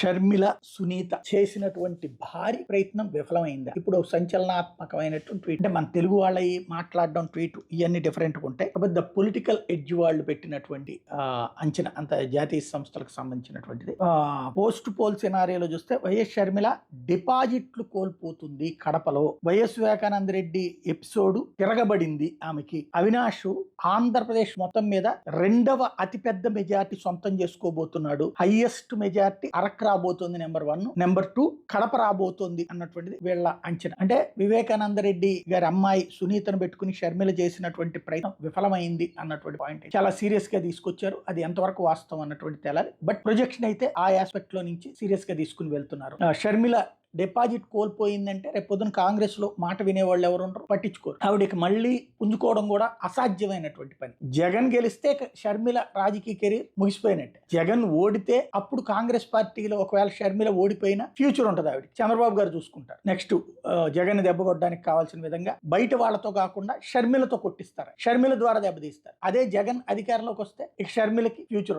షర్మిల సునీత చేసినటువంటి భారీ ప్రయత్నం విఫలమైంది. ఇప్పుడు సంచలనాత్మకమైనటువంటి ట్వీట్ అంటే మన తెలుగు వాళ్ళ మాట్లాడడం ట్వీట్ ఇవన్నీ డిఫరెంట్గా ఉంటాయి. కాబట్టి ద పొలిటికల్ ఎడ్జ్ వాళ్ళు పెట్టినటువంటి అంచనా అంత జాతీయ సంస్థలకు సంబంధించినటువంటిది. పోస్ట్ పోల్ సినారియోలో చూస్తే వైఎస్ షర్మిల డిపాజిట్లు కోల్పోతుంది కడపలో. వైఎస్ వివేకానంద రెడ్డి ఎపిసోడ్ తిరగబడింది ఆమెకి. అవినాష్ ఆంధ్రప్రదేశ్ మొత్తం మీద రెండవ అతిపెద్ద మెజార్టీ సొంతం చేసుకోబోతున్నాడు. హైయెస్ట్ మెజార్టీ అరక్ర రాబోతోంది number one. Number two Kadapa రాబోతోంది అన్నటువంటిది వీళ్ళ అంచనా. అంటే వివేకానంద రెడ్డి గారి అమ్మాయి సునీతను పెట్టుకుని షర్మిల చేసినటువంటి ప్రయత్నం విఫలమైంది అన్నటువంటి పాయింట్ చాలా సీరియస్గా తీసుకొచ్చారు. అది ఎంతవరకు వాస్తవం అన్నటువంటి తేలాలి. బట్ ప్రొజెక్షన్ అయితే ఆ ఆస్పెక్ట్లో నుంచి సీరియస్గా తీసుకుని వెళ్తున్నారు. షర్మిల డిపాజిట్ కోల్పోయిందంటే రేపు పొద్దున మాట వినేవాళ్ళు ఎవరు ఉండరు పట్టించుకోరు. ఆవిడకి మళ్ళీ పుంజుకోవడం కూడా అసాధ్యమైనటువంటి పని. జగన్ గెలిస్తే ఇక షర్మిల రాజకీయ కెరీర్ ముగిసిపోయినట్టే. జగన్ ఓడితే అప్పుడు కాంగ్రెస్ పార్టీలో ఒకవేళ షర్మిల ఓడిపోయినా ఫ్యూచర్ ఉంటుంది ఆవిడ. చంద్రబాబు గారు చూసుకుంటారు. నెక్స్ట్ జగన్ దెబ్బ కొట్టడానికి కావాల్సిన విధంగా బయట వాళ్ళతో కాకుండా షర్మిలతో కొట్టిస్తారు. షర్మిల ద్వారా దెబ్బతీస్తారు. అదే జగన్ అధికారంలోకి వస్తే ఇక షర్మిలకి ఫ్యూచర్